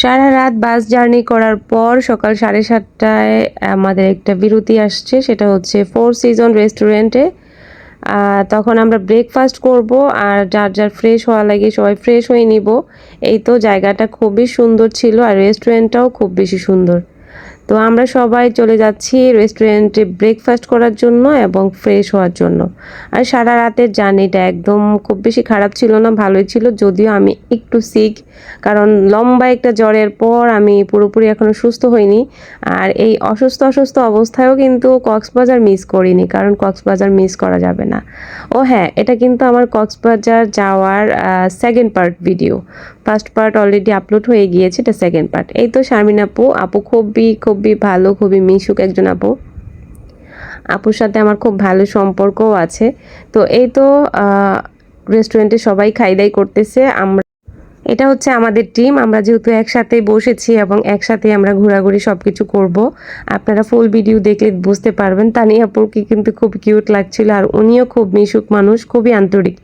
সারা রাত bus journey করার পর সকাল সাড়ে সাতটায় আমাদের একটা বিরতি আসছে, সেটা হচ্ছে ফোর সিজন রেস্টুরেন্টে তখন আমরা ব্রেকফাস্ট করব আর যার যার ফ্রেশ হওয়া লাগে সবাই ফ্রেশ হয়ে নিব। এই তো জায়গাটা খুবই সুন্দর ছিল আর রেস্টুরেন্টটাও খুব বেশি সুন্দর। তো আমরা সবাই চলে যাচ্ছি রেস্টুরেন্টে ব্রেকফাস্ট করার জন্য এবং ফ্রেশ হওয়ার জন্য। আর সারা রাতের জার্নিটা একদম খুব বেশি খারাপ ছিল না, ভালোই ছিল। যদিও আমি একটু সিক কারণ লম্বা একটা জ্বরের পর আমি পুরোপুরি এখনও সুস্থ হইনি। আর এই অসুস্থ অসুস্থ অবস্থায়ও কিন্তু কক্সবাজার মিস করিনি, কারণ কক্সবাজার মিস করা যাবে না। ও হ্যাঁ এটা কিন্তু আমার কক্সবাজার যাওয়ার second part video first part already upload হয়ে গিয়েছে, এটা সেকেন্ড পার্ট এই তো শারমিন আপু আপু খুবই খুবই ভালো, খুবই মিশুক একজন আপু। আপুর সাথে আমার খুব ভালো সম্পর্কও আছে। তো এই তো রেস্টুরেন্টে সবাই খাই দাই করতেছে, আমরা এটা হচ্ছে আমাদের টিম আমরা যেহেতু একসাথে বসেছি এবং একসাথে আমরা ঘোরাঘুরি সব কিছু করব, আপনারা ফুল ভিডিও দেখলে বুঝতে পারবেন। তানিয়া আপুকে কিন্তু খুব কিউট লাগছিল আর উনিও খুব মিশুক মানুষ, খুবই আন্তরিক।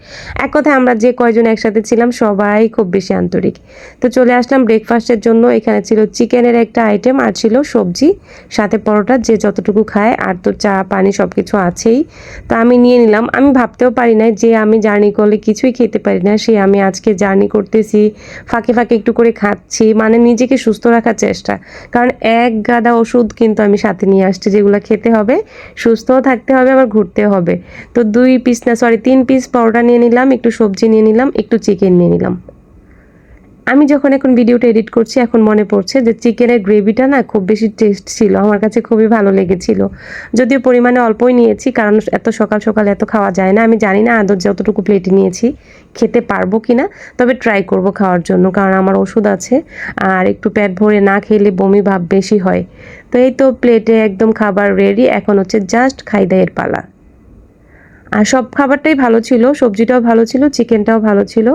এক কথায় আমরা যে কয়জন একসাথে ছিলাম, সবাই খুব বেশি আন্তরিক। তো চলে আসলাম ব্রেকফাস্টের জন্য, এখানে ছিল চিকেনের একটা আইটেম আর ছিল সবজি, সাথে পরোটা, যে যতটুকু খায়, আর তো চা, পানি সব কিছু আছেই। তো আমি নিয়ে নিলাম। আমি ভাবতেও পারি না যে আমি জার্নি করলে কিছুই খেতে পারি না, সে আমি আজকে জার্নি করতেছি ফাঁকে ফাঁকে একটু করে খাচ্ছি মানে নিজেকে সুস্থ রাখার চেষ্টা। কারণ এক গাদা ওষুধ কিন্তু আমি সাথে নিয়ে আসছি, যেগুলো খেতে হবে, সুস্থও থাকতে হবে, আবার ঘুরতে হবে। তো দুই পিস না সরি তিন পিস পরোটা নিয়ে নিলাম, একটু সবজি নিয়ে নিলাম, একটু চিকেন নিয়ে নিলাম। আমি যখন এখন ভিডিওটা এডিট করছি, এখন মনে পড়ছে যে চিকেনের গ্রেভিটা না খুব বেশি টেস্ট ছিল। আমার কাছে খুবই ভালো লেগেছিল। যদিও পরিমাণে অল্পই নিয়েছি, কারণ এত সকাল সকাল এত খাওয়া যায় না। আমি জানি না আদর যতটুকু প্লেটে নিয়েছি, খেতে পারব কি না তবে ট্রাই করব খাওয়ার জন্য, কারণ আমার ওষুধ আছে। আর একটু পেট ভরে না খেলে বমি ভাব বেশি হয়। তো এই তো প্লেটে একদম খাবার রেডি এখন হচ্ছে জাস্ট খাই দাইয়ের পালা। আর সব খাবারটাই ভালো ছিল, সবজিটাও ভালো ছিল, চিকেনটাও ভালো ছিল।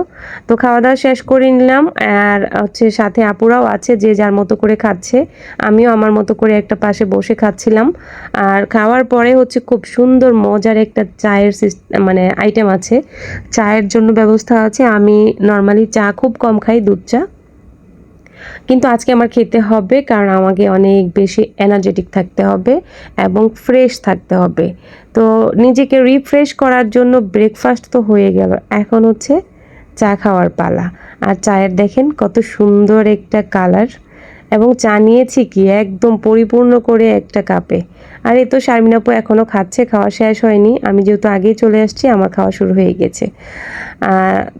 তো খাওয়া দাওয়া শেষ করে নিলাম, আর হচ্ছে সাথে আপুরাও আছে যে যার মতো করে খাচ্ছে, আমিও আমার মতো করে একটা পাশে বসে খাচ্ছিলাম। আর খাওয়ার পরে হচ্ছে খুব সুন্দর, মজার একটা চায়ের মানে আইটেম আছে। চায়ের জন্য ব্যবস্থা আছে, আমি নর্মালি চা খুব কম খাই, দুধ চা। কিন্তু আজকে আমার খেতে হবে, কারণ আমাকে অনেক বেশি এনার্জেটিক থাকতে হবে এবং ফ্রেশ থাকতে হবে। তো নিজেকে রিফ্রেশ করার জন্য ব্রেকফাস্ট তো হয়ে গেল। এখন হচ্ছে চা খাওয়ার পালা। আর চায়ের দেখেন কত সুন্দর একটা কালার এবং চা নিয়েছি কি? একদম পরিপূর্ণ করে একটা কাপে আর এই তো শারমিন আপু এখনও খাচ্ছে, খাওয়া শেষ হয়নি। আমি যেহেতু আগেই চলে আসছি, আমার খাওয়া শুরু হয়ে গেছে।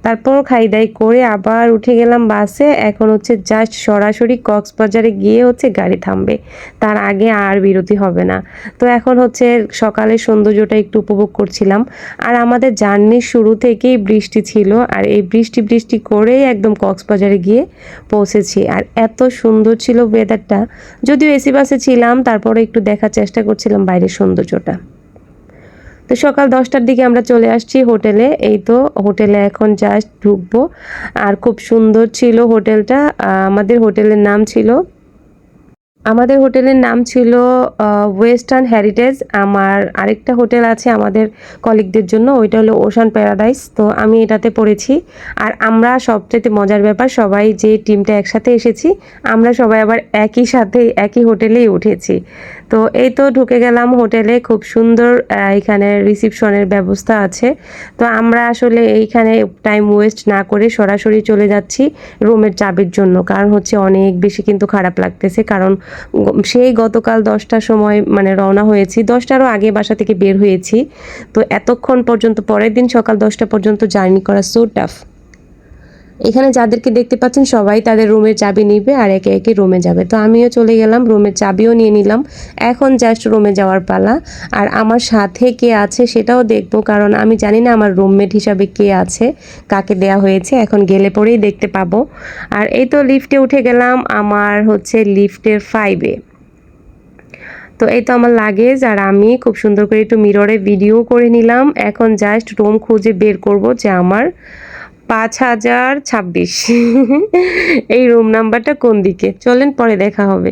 তারপর খাই দাই করে আবার উঠে গেলাম বাসে। এখন হচ্ছে জাস্ট সরাসরি কক্সবাজারে গিয়ে হচ্ছে গাড়ি থামবে। তার আগে আর বিরতি হবে না। তো এখন হচ্ছে সকালের সৌন্দর্যটা একটু উপভোগ করছিলাম। আর আমাদের জার্নির শুরু থেকেই বৃষ্টি ছিল। আর এই বৃষ্টি বৃষ্টি করেই একদম কক্সবাজারে গিয়ে পৌঁছেছি। আর এত সুন্দর ছিল ওয়েদারটা যদিও এসি বাসে ছিলাম, তারপরে একটু দেখার চেষ্টা করছিলাম বাইরের সৌন্দর্যটা। তো সকাল দশটার দিকে আমরা চলে আসছি হোটেলে। এই তো হোটেলে এখন জাস্ট ঢুকবো। আর খুব সুন্দর ছিল হোটেলটা। আমাদের হোটেলের নাম ছিল আমাদের হোটেলের নাম ছিল ওয়েস্টার্ন হেরিটেজ। আমার আরেকটা হোটেল আছে আমাদের কলিগদের জন্য, ওইটা হলো ওশান প্যারাডাইস। তো আমি এটাতে পড়েছি। আর আমরা সবচেয়ে মজার ব্যাপার, সবাই যে টিমটা একসাথে এসেছি, আমরা সবাই আবার একই সাথে একই হোটেলেই উঠেছি। তো এই তো ঢুকে গেলাম হোটেলে, খুব সুন্দর এখানে রিসিপশনের ব্যবস্থা আছে। তো আমরা আসলে এইখানে টাইম ওয়েস্ট না করে সরাসরি চলে যাচ্ছি রুমের চাবির জন্য, কারণ হচ্ছে অনেক বেশি কিন্তু খারাপ লাগতেছে, কারণ সেই গতকাল দশটার সময় মানে রওনা হয়েছি। দশটারও আগে বাসা থেকে বের হয়েছি। তো এতক্ষণ পর্যন্ত, পরের দিন সকাল দশটা পর্যন্ত জার্নি করা সো টাফ এখানে যাদেরকে দেখতে পাচ্ছেন, সবাই তাদের রুমের চাবি নিবে আর একে একে রুমে যাবে। তো আমিও চলে গেলাম, রুমের চাবিও নিয়ে নিলাম। এখন জাস্ট রুমে যাওয়ার পালা। আর আমার সাথে কে আছে সেটাও দেখব, কারণ আমি জানি না আমার রুমমেট হিসাবে কে আছে, কাকে দেয়া হয়েছে। এখন গেলে পরেই দেখতে পাবো। আর এই তো লিফটে উঠে গেলাম আমার হচ্ছে লিফটের ফাইভে তো এই তো আমার লাগেজ আর আমি খুব সুন্দর করে একটু মিররে ভিডিও করে নিলাম। এখন জাস্ট রুম খুঁজে বের করব যে আমার পাঁচ হাজার ছাব্বিশ। এই রুম নাম্বারটা কোন দিকে? চলেন পরে দেখা হবে।